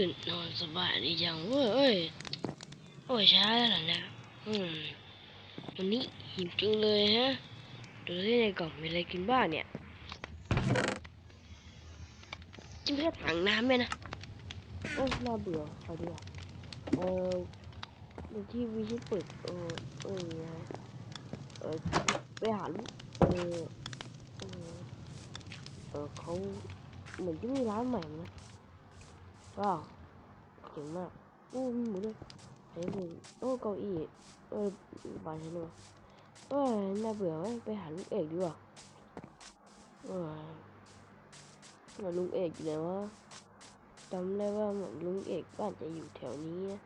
ื่นนอนสบายดีจังเว้ยเอ้ยโอ้ยช้าแล้วนะอืมวันนี้หิวจังเลยฮะดูที่ในกล่องมีอะไรกินบ้างเนี่ยจิ้มแค่ถังน้ำเลยนะโอ้ยน่าเบื่อขอดีกว่าเออดูที่วีที่เปิดเออเออเออไปหาลูกเออเออเออเขาเหมือนจะมีร้านใหม่นะว้าว เจ๋งมากโอ้มีหมูด้วยเฮ้ยมึงโอ้เก้าอี้เออบานฉันด้วยเอ้ยน่าเบื่อเว้ยไปหาลุงเอกดีกว่าเออว่าลุงเอกอยู่ไหนวะจำได้ว่าเหมือนลุงเอกบ้านจะอยู่แถวนี้นะ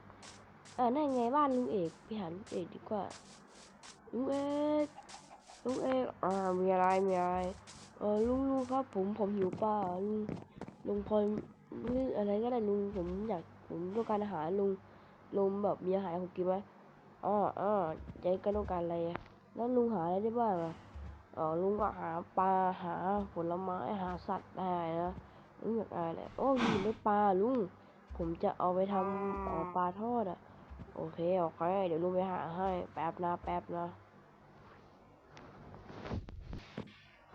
เออนั่นไงบ้านลุงเอกไปหาลุงเอกดีกว่าลุงเอกลุงเอกอ่ามีอะไรมีอะไรเออลุงลุงครับผมผมหิวปลาลุงลุงพอ หรืออะไรก็ได้ลุงผมอยากผมต้องการอาหารลุงลุงแบบมีอาหารให้ผมกินไหมอ๋ออ๋อใจก็ต้องการอะไรแล้วลุงหาอะไรได้บ้างอะอ๋อลุงก็หาปลาหาผลไม้หาสัตว์ได้นะลุงอยากอะไรโอ้ยได้ปลาลุงผมจะเอาไปทำปลาทอดอะโอเคโอเคเดี๋ยวลุงไปหาให้แป๊บนะแป๊บนะ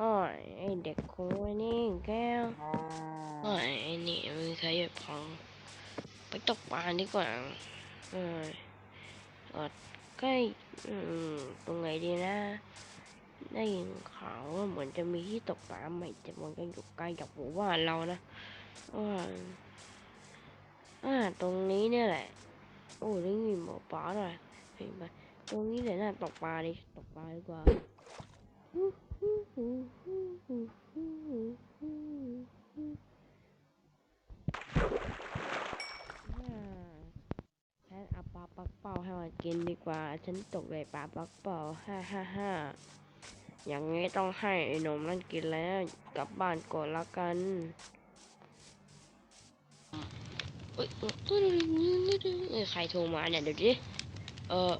โอ้ยไอเด็กโคุยนี่แก้วโอ้ยไอ้นี่มือใครหยุดพังไปตกปลาดีกว่าเออเออใกล้อืมตรงไหนดีนะ ได้ยินข่าวว่าเหมือนจะมีที่ตกปลาใหม่แต่มันก็อยู่ใกล้กับหมู่บ้านเรานะอ่าอ่าตรงนี้เนี่ยแหละ โอ้ได้ยินหมอปลาหน่อยเห็นไหมตรงนี้เลยน่าตกปลาดิตกปลาดีกว่าอ่า ฉันเอาปลาปักเป้าให้มันกินดีกว่า ฉันตกเลยปลาปักเป้าฮ่าฮ่าฮ่าอย่างงี้ต้องให้ไอ้นมนั่นกินแล้วกลับบ้านก่อนละกันเอ้ยใครโทรมาเนี่ยเดี๋ยวดิเออ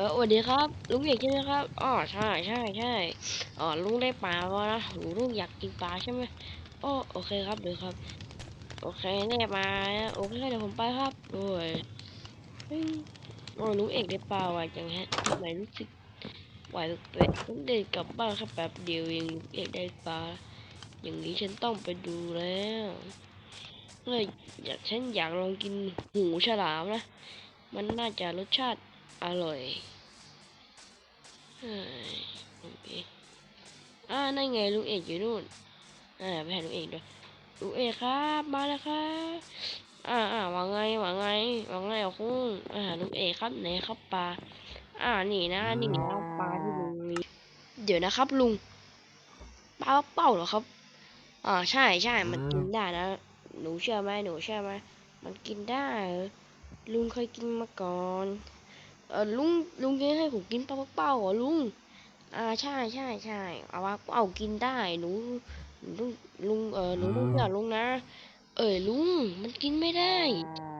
ออสวัสดีครับ ลุงเอกใช่ไหมครับอ๋อใช่ใช่ใช่อ๋อลุงได้ปลาแล้วนะหนูลุงอยากกินปลาใช่ไหมอ๋อโอเคครับเดี๋ยวครับ โอเคแน่มาโอเคเดี๋ยวผมไปครับโอ้ยเฮ้ยโอ้ลุงเอกได้ปลาอะจังฮะทำไมรู้สึกไหวแปลกผมเดินกลับบ้านแค่แป๊บเดียวเองลุงเอกได้ปลาอย่างนี้ฉันต้องไปดูแล้วเฮ้ยอยากฉันอยากลองกินหูฉลามนะ มันน่าจะรสชาติ อร่อยเฮ้ยโอเคอ่านั่นไงลุงเอกอยู่นู่น อ่าไปหาลุงเอกด้วยลุงเอกครับ มาแล้วครับอ่าอ่าว่าไงว่าไงว่าไงอะคุณอ่าลุงเอกครับไหนครับปลา อ่านี่นะนี่นะปลาที่ลุงมีเดี๋ยวนะครับ ลุงปลาเป้าเหรอครับ อ่าใช่ใช่มันกินได้นะหนูเชื่อไหมหนูเชื่อไหมมันกินได้เหรอลุงเคยกินมาก่อน เออลุงลุงจะให้ผมกินปลาเป้าเหรอลุง อ่าใช่ใช่ใช่เอาว่าเป้ากินได้หนูลุงลุงเออหนูต้องเชื่อลุงนะ เอ้ยลุงมันกินไม่ได้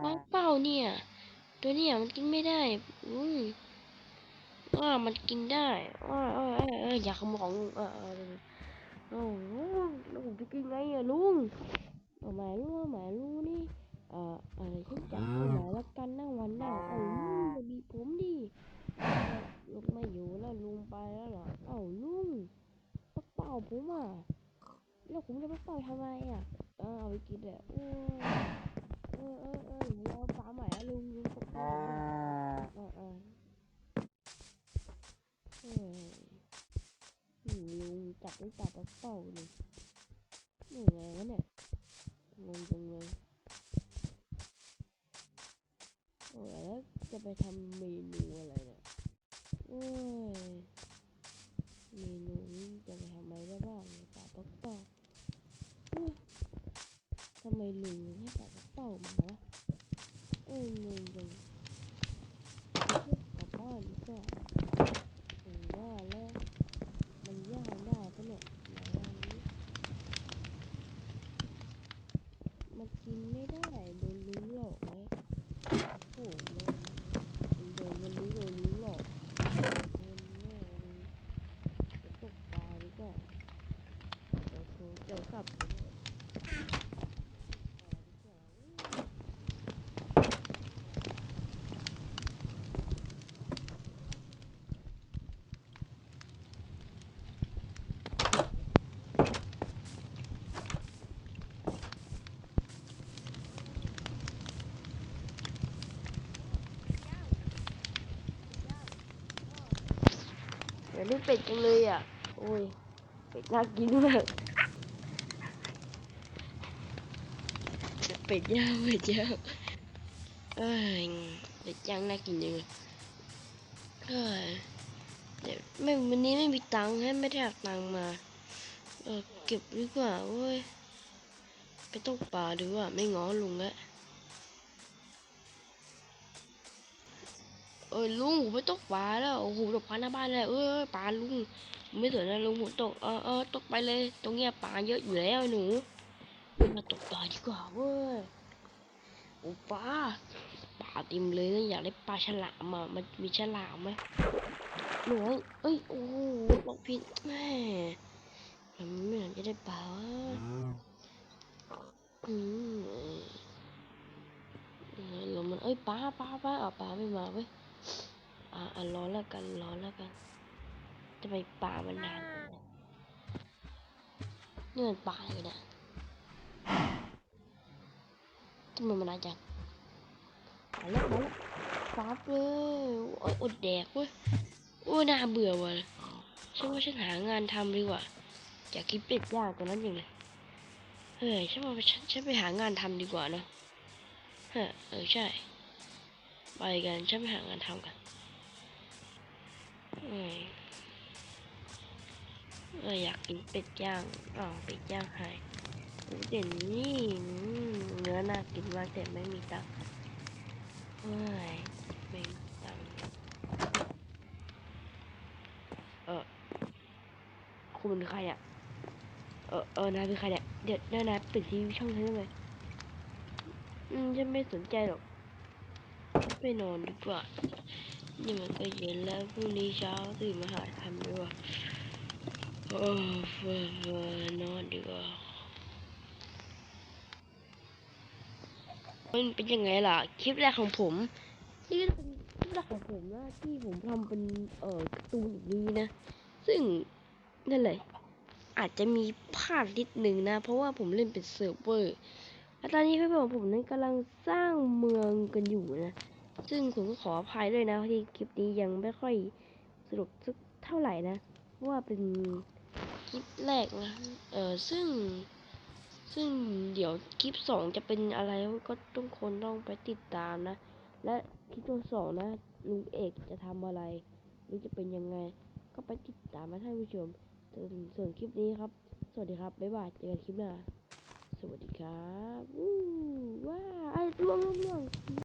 ปลาเป้าเนี่ย ตัวเนี่ยมันกินไม่ได้ลุงว่ามันกินได้ว่าเออเออเอออย่าขโมยของลุงเออเออโอ้โหแล้วผมจะกินไงอะลุงเอาหมายลุงเอาหมายลุงนี่ เอ่ออะไรฉันจำไม่ได้แล้วกันนะวันหน้าเอาลุงจะบีบผมดิเออลุงไม่อยู่แล้วลุงไปแล้วเหรอเอ้าลุงปลาเป้าผมอะแล้วผมจะไปปล่อยทำไมอะเออเอาไปกินเลยโอ้ยเออเออเออเราปลาใหม่แล้วลุงลุงปกป้องเออเออเอออืมลุงจับได้จับปลาเป้าเลยนี่ไงวะเนี่ยงงจังเลยโอ้ยแล้ว จะไปทำเมนูอะไรเนี่ยโอ้ยเมนูนี้จะไปทำอะไรได้บ้างเนี่ยปลาปักเป้าทำไมลุงให้ปากกระ ยับได้เป็ดจังเลยอะ โอ้ย เป็ดน่ากินมาก เป็ดย่างเป็ดย่างเอ้ยเป็ดย่างน่ากินจังเลยเอ้ยเดี๋ยวไม่วันนี้ไม่มีตังค์ให้ไม่ได้หักตังค์มา เออเก็บดีกว่าเว้ยไปตกปลาดีกว่าไม่ง้อลุงแล้วเอ้ยลุงผมไปตกปลาแล้วโอ้โหตกปลาหน้าบ้านเลยเอ้ยปลาลุงผมไม่สนนะลุงผมตกเออเออตกไปเลยตรงเนี้ยปลาเยอะอยู่แล้วหนู มาตกปลาดีกว่าเว้ยโอ้ปลาปลาเต็มเลยนะอยากได้ปลาฉลามอะมันมีฉลามไหมหนูเอ้ยโอ้โหตกผิดแม่มันไม่อยากจะได้ปลาวะอืมเออเออลมมันเอ้ยป้าป้าป้าเอาป้าไม่มาเว้ยอ่าอะรอแล้วกันรอแล้วกันจะไปป่ามันนานจังเนี่ยนี่มันป่าอะไรกันเนี่ย ทำไมมันนานจังมาแล้วมาแล้วปั๊บเลยโอ้ยอดแดกเว้ยโอ้ยน่าเบื่อว่ะฉันว่าฉันหางานทำดีกว่าอยากกินเป็ดย่างตัวนั้นอย่างเลยเฮ้ยฉันว่าฉันฉันไปหางานทำดีกว่าเนอะฮะเออใช่ไปกันฉันไปหางานทำกันเอ้ยเอออยากกินเป็ดย่างอ๋อเป็ดย่างหายเด่นนี่ อืมเนื้อน่ากินมากแต่ไม่มีตังค์เฮ้ยไม่มีตังค์เออคุณเป็นใครอะเออเออนายเป็นใครเนี่ยเดี๋ยวเดี๋ยวนายปิดทีวีช่องฉันได้ไหมอืมฉันไม่สนใจหรอกไปนอนดีกว่านี่มันก็เย็นแล้วพรุ่งนี้เช้าตื่นมาหาทำดีกว่าโอ้เฟอเฟอนอนดีกว่า มันเป็นยังไงล่ะ คลิปแรกของผมนี่ก็เป็นคลิปแรกของผมนะที่ผมทำเป็นเอ่อการ์ตูนอย่างนี้นะ ซึ่งนั่นแหละอาจจะมีพลาดนิดหนึ่งนะ เพราะว่าผมเล่นเป็นเซิร์ฟเวอร์และตอนนี้เพื่อนของผมนั้นกำลังสร้างเมืองกันอยู่นะ ซึ่งผมก็ขออภัยด้วยนะที่คลิปนี้ยังไม่ค่อยสนุกสักเท่าไหร่นะเพราะว่าเป็นคลิปแรกนะ เออซึ่ง ซึ่งเดี๋ยวคลิปสองจะเป็นอะไรก็ต้องคนต้องไปติดตามนะ และคลิปตัวสองนะลุงเอกจะทำอะไรหรือจะเป็นยังไง ก็ไปติดตามมาท่านผู้ชมส่วนส่วนคลิปนี้ครับ สวัสดีครับ บ๊ายบาย เจอกันคลิปหน้า สวัสดีครับวู้ว้าไอ้ล่วงล่วงล่วง